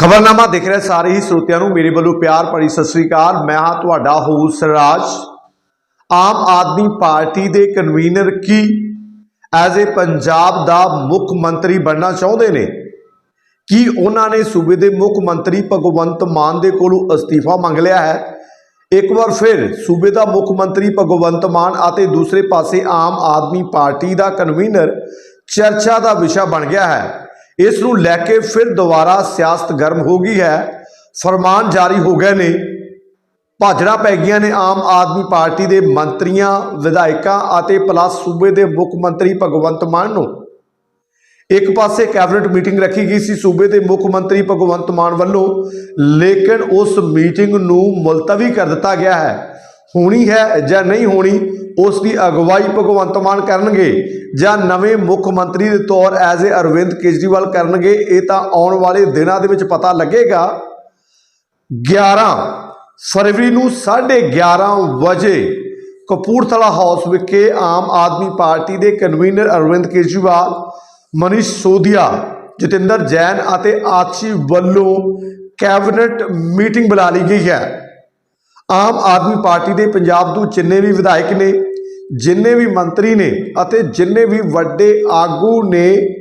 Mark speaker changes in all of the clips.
Speaker 1: ਖਬਰਨਾਮਾ ਦੇਖ ਰਹੇ ਸਾਰੇ ਹੀ ਸਰੋਤਿਆਂ ਨੂੰ। ਮੇਰੇ ਵੱਲੋਂ ਪਿਆਰ ਭਰੀ ਸਤਿ ਸ੍ਰੀ ਅਕਾਲ। ਮੈਂ ਹਾਂ ਤੁਹਾਡਾ ਹੋਸਟ ਰਾਜ ਆਮ ਆਦਮੀ ਪਾਰਟੀ ਦੇ ਕਨਵੀਨਰ ਕੀ ਐਜ਼ ਅ ਪੰਜਾਬ ਦਾ ਮੁੱਖ ਮੰਤਰੀ ਬਣਨਾ ਚਾਹੁੰਦੇ ਨੇ? ਕੀ ਉਹਨਾਂ ਨੇ ਸੂਬੇ ਦੇ ਮੁੱਖ ਮੰਤਰੀ ਭਗਵੰਤ ਮਾਨ ਦੇ ਕੋਲੋਂ ਅਸਤੀਫਾ ਮੰਗ ਲਿਆ ਹੈ? ਇੱਕ ਵਾਰ ਫਿਰ ਸੂਬੇ ਦਾ ਮੁੱਖ ਮੰਤਰੀ ਭਗਵੰਤ ਮਾਨ ਅਤੇ ਦੂਸਰੇ ਪਾਸੇ ਆਮ ਆਦਮੀ ਪਾਰਟੀ ਦਾ ਕਨਵੀਨਰ ਚਰਚਾ ਦਾ ਵਿਸ਼ਾ ਬਣ ਗਿਆ ਹੈ। ਇਸ ਨੂੰ ਲੈ ਕੇ ਫਿਰ ਦੁਬਾਰਾ ਸਿਆਸਤ ਗਰਮ ਹੋ ਗਈ ਹੈ। ਫਰਮਾਨ ਜਾਰੀ ਹੋ ਗਏ ਨੇ। ਭਾਜੜਾ ਪੈ ਗਈਆਂ ਨੇ ਆਮ ਆਦਮੀ ਪਾਰਟੀ ਦੇ ਮੰਤਰੀਆਂ, ਵਿਧਾਇਕਾਂ ਅਤੇ ਪਲੱਸ ਸੂਬੇ ਦੇ ਮੁੱਖ ਮੰਤਰੀ ਭਗਵੰਤ ਮਾਨ ਨੂੰ। ਇੱਕ ਪਾਸੇ ਕੈਬਨਿਟ ਮੀਟਿੰਗ ਰੱਖੀ ਗਈ ਸੀ ਸੂਬੇ ਦੇ ਮੁੱਖ ਮੰਤਰੀ ਭਗਵੰਤ ਮਾਨ ਵੱਲੋਂ, ਲੇਕਿਨ ਉਸ ਮੀਟਿੰਗ ਨੂੰ ਮੁਲਤਵੀ ਕਰ ਦਿੱਤਾ ਗਿਆ ਹੈ। ਹੋਣੀ ਹੈ ਜਾਂ ਨਹੀਂ ਹੋਣੀ ਉਸ ਦੀ ਅਗਵਾਈ ਭਗਵੰਤ ਮਾਨ ਕਰਨਗੇ ਜਾਂ ਨਵੇਂ ਮੁੱਖ ਮੰਤਰੀ ਦੇ ਤੌਰ ਐਜ਼ ਏ ਅਰਵਿੰਦ ਕੇਜਰੀਵਾਲ ਕਰਨਗੇ, ਇਹ ਤਾਂ ਆਉਣ ਵਾਲੇ ਦਿਨਾਂ ਦੇ ਵਿੱਚ ਪਤਾ ਲੱਗੇਗਾ। 11 ਫਰਵਰੀ ਨੂੰ 11:30 ਵਜੇ ਕਪੂਰਥਲਾ ਹਾਊਸ ਵਿਖੇ ਆਮ ਆਦਮੀ ਪਾਰਟੀ ਦੇ ਕਨਵੀਨਰ ਅਰਵਿੰਦ ਕੇਜਰੀਵਾਲ, ਮਨੀਸ਼ ਸੋਧਿਆ, ਜਤਿੰਦਰ ਜੈਨ ਅਤੇ ਆਚੀ ਵੱਲੋਂ ਕੈਬਨਿਟ ਮੀਟਿੰਗ ਬੁਲਾ ਲਈ ਗਈ ਹੈ। ਆਮ ਆਦਮੀ ਪਾਰਟੀ ਦੇ ਪੰਜਾਬ ਤੋਂ ਜਿੰਨੇ ਵੀ ਵਿਧਾਇਕ ਨੇ ਜਿੰਨੇ ਵੀ ਮੰਤਰੀ ਨੇ ਅਤੇ ਜਿੰਨੇ ਵੀ ਵੱਡੇ ਆਗੂ ਨੇ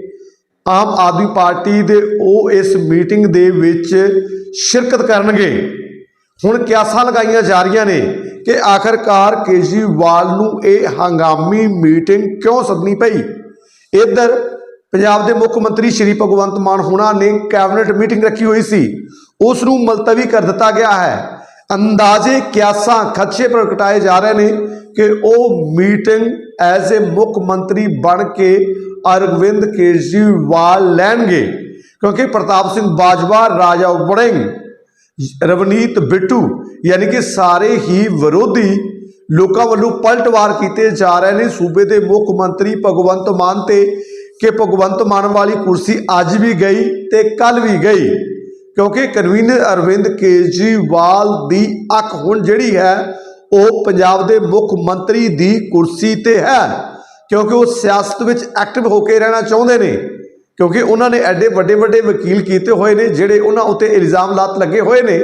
Speaker 1: ਆਮ ਆਦਮੀ ਪਾਰਟੀ ਦੇ, ਉਹ ਇਸ ਮੀਟਿੰਗ ਦੇ ਵਿੱਚ ਸ਼ਿਰਕਤ ਕਰਨਗੇ। ਹੁਣ ਕਿਆਸਾਂ ਲਗਾਈਆਂ ਜਾ ਰਹੀਆਂ ਨੇ ਕਿ ਆਖਰਕਾਰ ਕੇਜਰੀਵਾਲ ਨੂੰ ਇਹ ਹੰਗਾਮੀ ਮੀਟਿੰਗ ਕਿਉਂ ਸੱਦਣੀ ਪਈ? ਇੱਧਰ ਪੰਜਾਬ ਦੇ ਮੁੱਖ ਮੰਤਰੀ ਸ਼੍ਰੀ ਭਗਵੰਤ ਮਾਨ ਹੋਣਾ ਨੇ ਕੈਬਨਿਟ ਮੀਟਿੰਗ ਰੱਖੀ ਹੋਈ ਸੀ। ਉਸ ਨੂੰ ਮੁਲਤਵੀ ਕਰ ਦਿੱਤਾ ਗਿਆ ਹੈ। ਅੰਦਾਜ਼ੇ ਕਿਆਸਾਂ ਖਦਸ਼ੇ ਪ੍ਰਗਟਾਏ ਜਾ ਰਹੇ ਨੇ ਕਿ ਉਹ ਮੀਟਿੰਗ ਐਜ਼ ਅ ਮੁੱਖ ਮੰਤਰੀ ਬਣ ਕੇ ਅਰਵਿੰਦ ਕੇਜਰੀਵਾਲ ਲੈਣਗੇ। ਕਿਉਂਕਿ ਪ੍ਰਤਾਪ ਸਿੰਘ ਬਾਜਵਾ, ਰਾਜਾ ਵੜਿੰਗ, ਰਵਨੀਤ ਬਿੱਟੂ ਯਾਨੀ ਕਿ ਸਾਰੇ ਹੀ ਵਿਰੋਧੀ ਲੋਕਾਂ ਵੱਲੋਂ ਪਲਟਵਾਰ ਕੀਤੇ ਜਾ ਰਹੇ ਨੇ। ਸੂਬੇ ਦੇ ਮੁੱਖ ਮੰਤਰੀ ਭਗਵੰਤ ਮਾਨ ਤੇ ਕਿ ਭਗਵੰਤ ਮਾਨ ਵਾਲੀ ਕੁਰਸੀ ਅੱਜ ਵੀ ਗਈ ਤੇ ਕੱਲ ਵੀ ਗਈ। ਕਿਉਂਕਿ ਕਨਵੀਨਰ ਅਰਵਿੰਦ ਕੇਜਰੀਵਾਲ ਦੀ ਅੱਖ ਹੁਣ ਜਿਹੜੀ ਹੈ, ਉਹ ਪੰਜਾਬ ਦੇ ਮੁੱਖ ਮੰਤਰੀ ਦੀ ਕੁਰਸੀ ਤੇ ਹੈ। ਕਿਉਂਕਿ ਉਹ ਸਿਆਸਤ ਵਿੱਚ ਐਕਟਿਵ ਹੋ ਕੇ ਰਹਿਣਾ ਚਾਹੁੰਦੇ ਨੇ। ਕਿਉਂਕਿ ਉਹਨਾਂ ਨੇ ਐਡੇ ਵੱਡੇ ਵੱਡੇ ਵਕੀਲ ਕੀਤੇ ਹੋਏ ਨੇ, ਜਿਹੜੇ ਉਹਨਾਂ ਉੱਤੇ ਇਲਜ਼ਾਮ ਲਾਤ ਲੱਗੇ ਹੋਏ ਨੇ।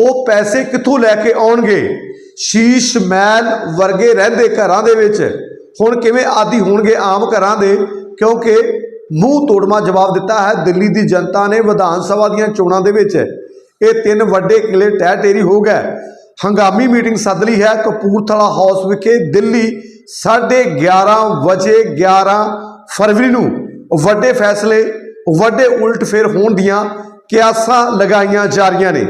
Speaker 1: ਉਹ ਪੈਸੇ ਕਿੱਥੋਂ ਲੈ ਕੇ ਆਉਣਗੇ? ਸ਼ੀਸ਼ ਮਹਿਲ ਵਰਗੇ ਰਹਿੰਦੇ ਘਰਾਂ ਦੇ ਵਿੱਚ। ਹੁਣ ਕਿਵੇਂ ਆਦੀ ਹੋਣਗੇ ਆਮ ਘਰਾਂ ਦੇ? ਕਿਉਂਕਿ ਮੂੰਹ ਤੋੜਮਾ ਜਵਾਬ ਦਿੱਤਾ ਹੈ ਦਿੱਲੀ ਦੀ ਜਨਤਾ ਨੇ ਵਿਧਾਨ ਸਭਾ ਦੀਆਂ ਚੋਣਾਂ ਦੇ ਵਿੱਚ। ਇਹ ਤਿੰਨ ਵੱਡੇ ਕਿਲੇ ਟਹਿ ਟੇਰੀ ਹੋ ਗਏ। ਹੰਗਾਮੀ ਮੀਟਿੰਗ ਸੱਦ ਲਈ ਹੈ ਕਪੂਰਥਲਾ ਹਾਊਸ ਵਿਖੇ ਦਿੱਲੀ 11:30 ਵਜੇ 11 ਫਰਵਰੀ ਨੂੰ। ਵੱਡੇ ਫੈਸਲੇ, ਵੱਡੇ ਉਲਟ ਫੇਰ ਹੋਣ ਦੀਆਂ ਕਿਆਸਾਂ ਲਗਾਈਆਂ ਜਾ ਰਹੀਆਂ ਨੇ।